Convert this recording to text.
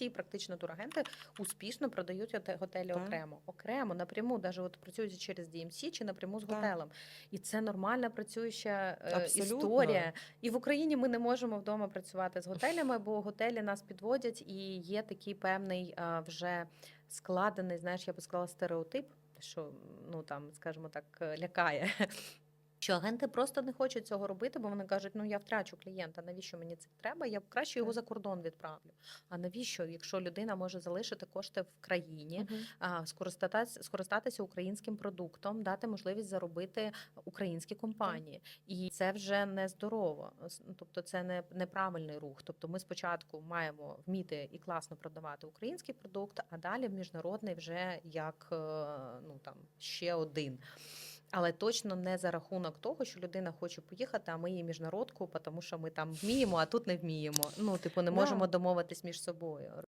всі практично турагенти успішно продають готелі Так. окремо. Окремо, напряму, навіть от працюють через DMC чи напряму з Так. готелем. І це нормальна працююча е, Абсолютно. історія. І в Україні ми не можемо вдома працювати з готелями, бо готелі нас підводять, і є такий певний вже складений, знаєш, я би сказала, стереотип, що ну там, скажімо так, е, лякає. Що агенти просто не хочуть цього робити, бо вони кажуть, ну я втрачу клієнта, навіщо мені це треба? Я краще його за кордон відправлю. А навіщо, якщо людина може залишити кошти в країні, Мгм. а, скористатися, скористатися українським продуктом, дати можливість заробити українські компанії, і це вже не здорово. Ну, Тобто, це не неправильний рух. Тобто, ми спочатку маємо вміти і класно продавати український продукт, а далі міжнародний вже як е, ну там ще один. Але точно не за рахунок того, що людина хоче поїхати, а ми її міжнародку, тому що ми там вміємо, а тут не вміємо. Ну, типу, не Да. можемо домовитись між собою.